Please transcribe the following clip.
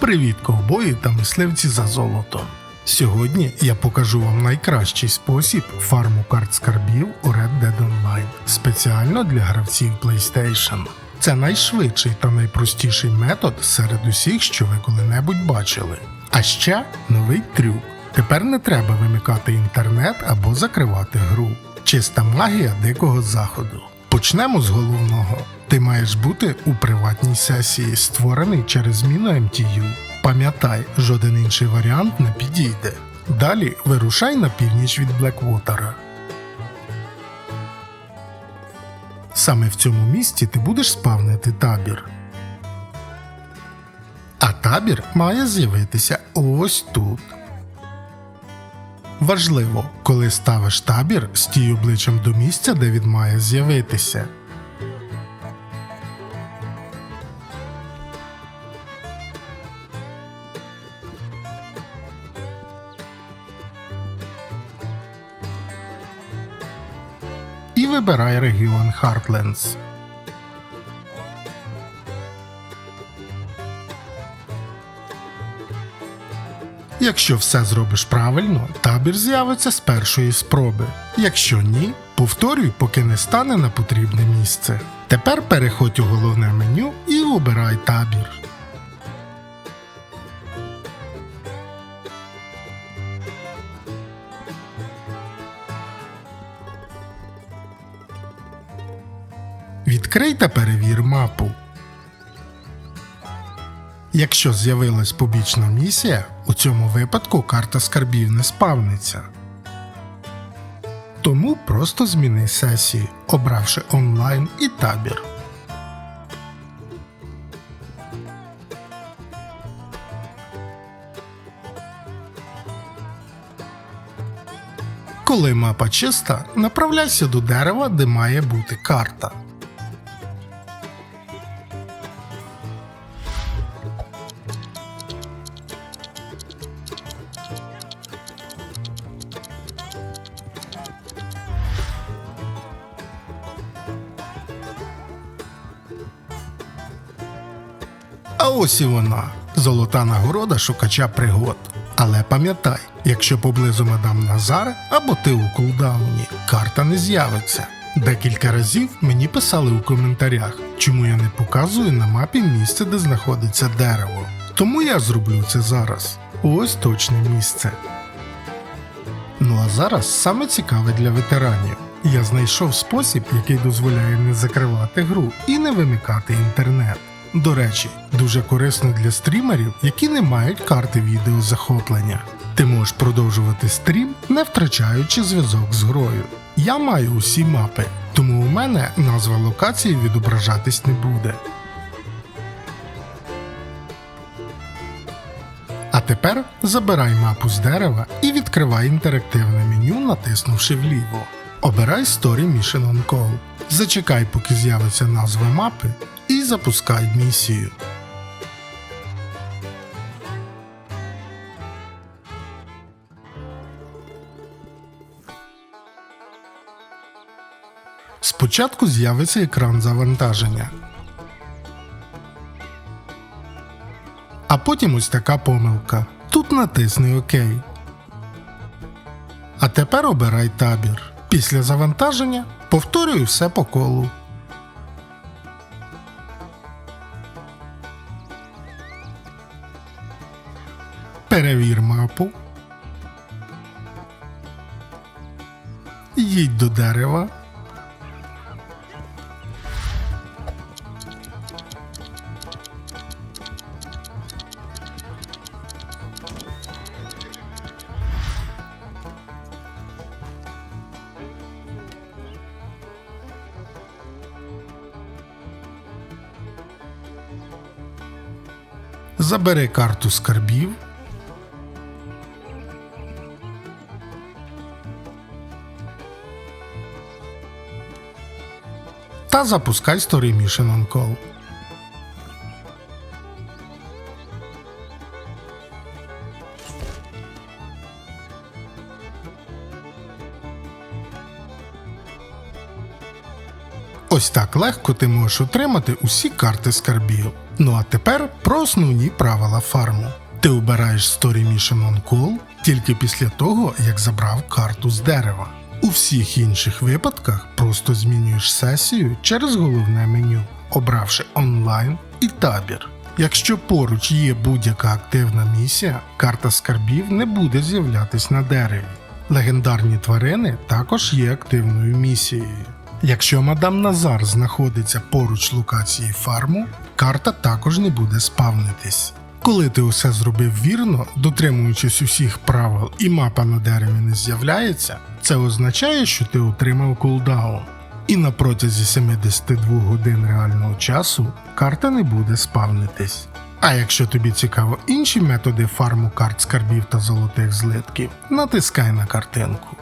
Привіт, ковбої та мисливці за золотом. Сьогодні я покажу вам найкращий спосіб фарму карт скарбів у Red Dead Online спеціально для гравців PlayStation. Це найшвидший та найпростіший метод серед усіх, що ви коли-небудь бачили. А ще новий трюк. Тепер не треба вимикати інтернет або закривати гру. Чиста магія дикого заходу. Почнемо з головного. Ти маєш бути у приватній сесії, створений через зміну MTU. Пам'ятай, жоден інший варіант не підійде. Далі вирушай на північ від Блеквотера. Саме в цьому місці ти будеш спавнити табір. А табір має з'явитися ось тут. Важливо, коли ставиш табір, стій обличчям до місця, де він має з'явитися. І вибирай регіон Heartlands. Якщо все зробиш правильно, табір з'явиться з першої спроби. Якщо ні, повторюй, поки не стане на потрібне місце. Тепер переходь у головне меню і обирай табір. Відкрий та перевір мапу. Якщо з'явилась побічна місія, у цьому випадку карта скарбів не спавниться. Тому просто зміни сесії, обравши онлайн і табір. Коли мапа чиста, направляйся до дерева, де має бути карта. Ось і вона золота нагорода шукача пригод. Але пам'ятай, якщо поблизу мадам Назар або ти у кулдауні, карта не з'явиться. Декілька разів мені писали у коментарях, чому я не показую на мапі місце, де знаходиться дерево. Тому я зроблю це зараз. Ось точне місце. Ну а зараз саме цікаве для ветеранів. Я знайшов спосіб, який дозволяє не закривати гру і не вимикати інтернет. До речі, дуже корисно для стрімерів, які не мають карти відеозахоплення. Ти можеш продовжувати стрім, не втрачаючи зв'язок з грою. Я маю усі мапи, тому у мене назва локації відображатись не буде. А тепер забирай мапу з дерева і відкривай інтерактивне меню, натиснувши вліво. Обирай Story Mission on Call. Зачекай, поки з'явиться назва мапи, і запускай місію. Спочатку з'явиться екран завантаження. А потім ось така помилка. Тут натисни ОК. А тепер обирай табір. Після завантаження повторюй все по колу. Перевір мапу. Їдь до дерева. Забери карту скарбів. Та запускай Story Mission on Call. Ось так легко ти можеш отримати усі карти скарбів. Ну а тепер про основні правила фарму. Ти обираєш Story Mission on Call тільки після того, як забрав карту з дерева. У всіх інших випадках просто змінюєш сесію через головне меню, обравши онлайн і табір. Якщо поруч є будь-яка активна місія, карта скарбів не буде з'являтись на дереві. Легендарні тварини також є активною місією. Якщо мадам Назар знаходиться поруч локації фарму, карта також не буде спавнитись. Коли ти усе зробив вірно, дотримуючись усіх правил і мапа на дереві не з'являється, це означає, що ти отримав кулдаун. І на протязі 72 годин реального часу карта не буде спавнитись. А якщо тобі цікаво інші методи фарму карт скарбів та золотих злитків, натискай на картинку.